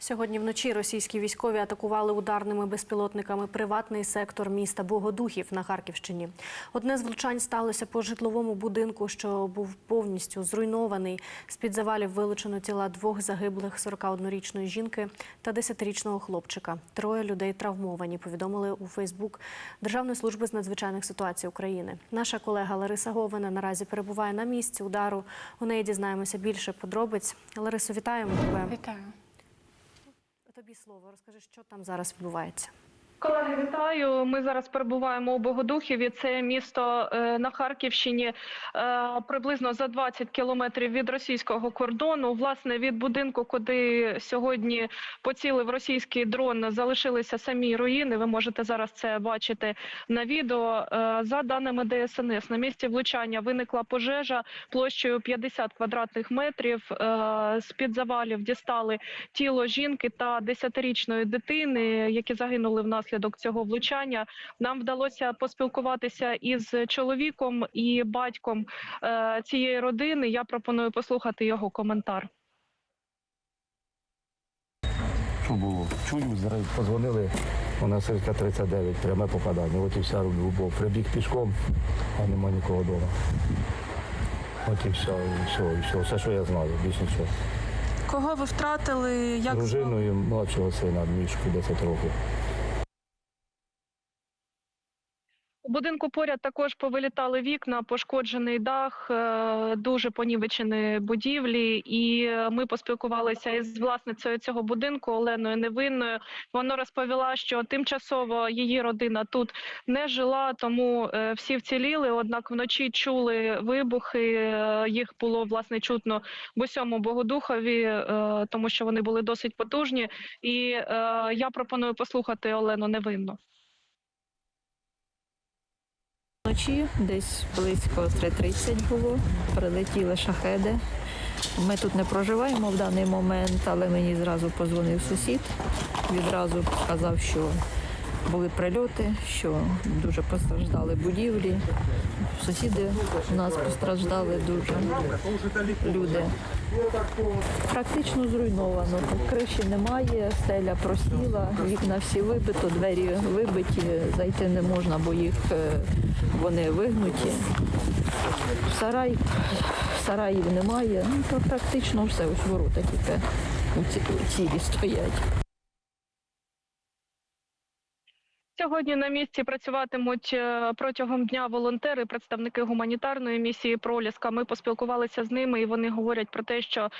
Сьогодні вночі російські військові атакували ударними безпілотниками приватний сектор міста Богодухів на Харківщині. Одне з влучань сталося по житловому будинку, що був повністю зруйнований. З-під завалів вилучено тіла двох загиблих 41-річної жінки та 10-річного хлопчика. Троє людей травмовані. Повідомили у Фейсбук Державної служби з надзвичайних ситуацій України. Наша колега Лариса Говина наразі перебуває на місці удару. У неї дізнаємося більше подробиць. Ларисо, вітаємо тебе. Вітаю. Тобі слово, розкажи, що там зараз відбувається. Колеги, вітаю. Ми зараз перебуваємо у Богодухіві. Це місто е, на Харківщині, е, приблизно за 20 кілометрів від російського кордону. Власне, від будинку, куди сьогодні поцілив російський дрон, залишилися самі руїни. Ви можете зараз це бачити на відео. Е, За даними ДСНС, на місці влучання виникла пожежа площею 50 квадратних метрів. З під завалів дістали тіло жінки та 10-річної дитини, які загинули внаслідок цього влучання. Нам вдалося поспілкуватися із чоловіком і батьком е, цієї родини. Я пропоную послухати його коментар. Що було? Чую, зараз позвонили, у нас РК 39, пряме попадання. От і вся любов. Прибіг пішком, а нема нікого вдома. От і все, і все, і все. Все, що я знаю, більше нічого. Кого ви втратили? Як Дружину і младшого сина, мішку 10 років. У будинку поряд також повилітали вікна, пошкоджений дах, е, дуже понівечені будівлі. І ми поспілкувалися із власницею цього будинку Оленою Невинною. Вона розповіла, що тимчасово її родина тут не жила, тому е, всі вціліли. Однак вночі чули вибухи. е, Їх було власне чутно в усьому Богодухові, тому що вони були досить потужні. І я пропоную послухати Олену Невинну. Вночі десь близько 3.30 було, прилетіли шахеди. Ми тут не проживаємо в даний момент, але мені зразу позвонив сусід. Відразу сказав, що були прильоти, що дуже постраждали будівлі. Сусіди у нас постраждали дуже. Люди практично зруйновано. Криші немає, стеля просіла, вікна всі вибито, двері вибиті, зайти не можна, бо їх е, вони вигнуті. Сарай, сараїв немає. Ну, практично все, ось ворота тільки у цілі стоять. Сьогодні на місці працюватимуть е, протягом дня волонтери, представники гуманітарної місії Проліска. Ми поспілкувалися з ними, і вони говорять про те, що е,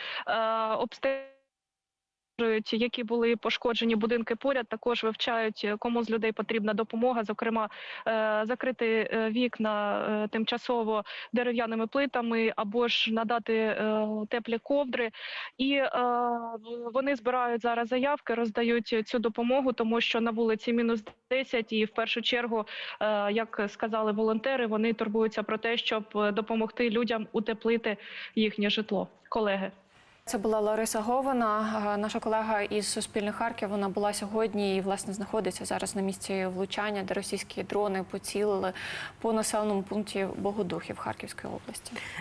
обстежують, які були пошкоджені будинки поряд. Також вивчають, е, кому з людей потрібна допомога. Зокрема, е, закрити е, вікна тимчасово дерев'яними плитами або ж надати теплі ковдри. І вони збирають зараз заявки, роздають цю допомогу, тому що на вулиці мінус 10 і в першу чергу, як сказали волонтери, вони турбуються про те, щоб допомогти людям утеплити їхнє житло. Колеги. Це була Лариса Говина, е, наша колега із Суспільних Харків. Вона була сьогодні і власне знаходиться зараз на місці влучання, де російські дрони поцілили по населеному пункті Богодухів Харківської області.